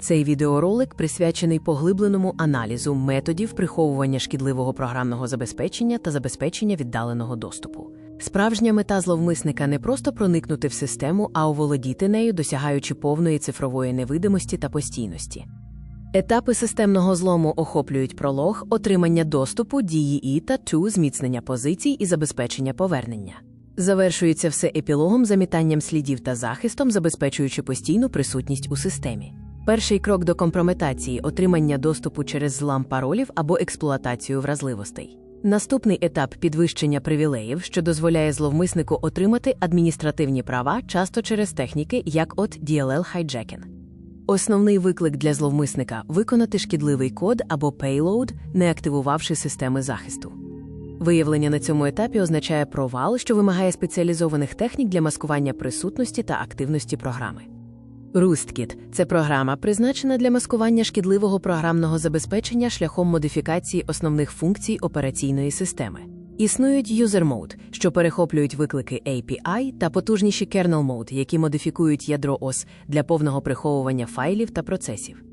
Цей відеоролик присвячений поглибленому аналізу методів приховування шкідливого програмного забезпечення та забезпечення віддаленого доступу. Справжня мета зловмисника не просто проникнути в систему, а оволодіти нею, досягаючи повної цифрової невидимості та постійності. Етапи системного злому охоплюють пролог, отримання доступу, дії І та ТУ, зміцнення позицій і забезпечення повернення. Завершується все епілогом замітанням слідів та захистом, забезпечуючи постійну присутність у системі. Перший крок до компрометації отримання доступу через злам паролів або експлуатацію вразливостей. Наступний етап підвищення привілеїв, що дозволяє зловмиснику отримати адміністративні права часто через техніки, як от DLL Hijacking. Основний виклик для зловмисника виконати шкідливий код або payload, не активувавши системи захисту. Виявлення на цьому етапі означає провал, що вимагає спеціалізованих технік для маскування присутності та активності програми. Rootkit – це програма, призначена для маскування шкідливого програмного забезпечення шляхом модифікації основних функцій операційної системи. Існують user mode, що перехоплюють виклики API, та потужніші kernel mode, які модифікують ядро OS для повного приховування файлів та процесів.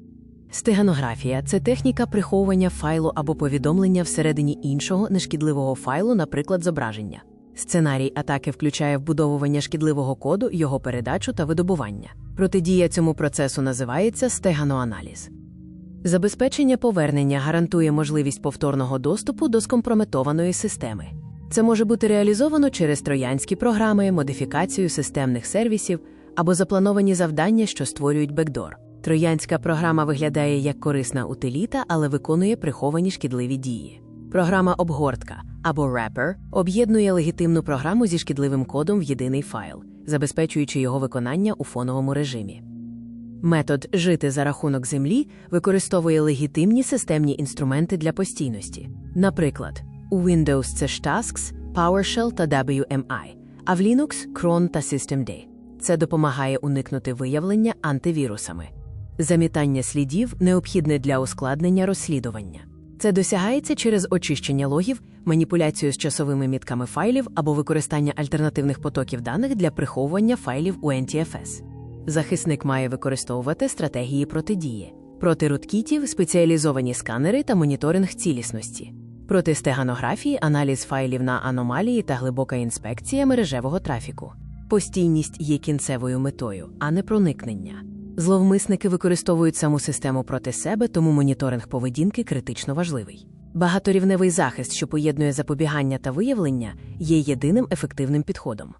Стеганографія це техніка приховування файлу або повідомлення всередині іншого нешкідливого файлу, наприклад, зображення. Сценарій атаки включає вбудовування шкідливого коду, його передачу та видобування. Протидія цьому процесу називається стеганоаналіз. Забезпечення повернення гарантує можливість повторного доступу до скомпрометованої системи. Це може бути реалізовано через троянські програми, модифікацію системних сервісів або заплановані завдання, що створюють бекдор. Троянська програма виглядає як корисна утиліта, але виконує приховані шкідливі дії. Програма обгортка або Wrapper об'єднує легітимну програму зі шкідливим кодом в єдиний файл, забезпечуючи його виконання у фоновому режимі. Метод жити за рахунок землі використовує легітимні системні інструменти для постійності. Наприклад, у Windows це Tasks, PowerShell та WMI, а в Linux Cron та Systemd. Це допомагає уникнути виявлення антивірусами. Замітання слідів необхідне для ускладнення розслідування. Це досягається через очищення логів, маніпуляцію з часовими мітками файлів або використання альтернативних потоків даних для приховування файлів у NTFS. Захисник має використовувати стратегії протидії. Проти руткітів спеціалізовані сканери та моніторинг цілісності. Проти стеганографії аналіз файлів на аномалії та глибока інспекція мережевого трафіку. Постійність є кінцевою метою, а не проникнення. Зловмисники використовують саму систему проти себе, тому моніторинг поведінки критично важливий. Багаторівневий захист, що поєднує запобігання та виявлення, є єдиним ефективним підходом.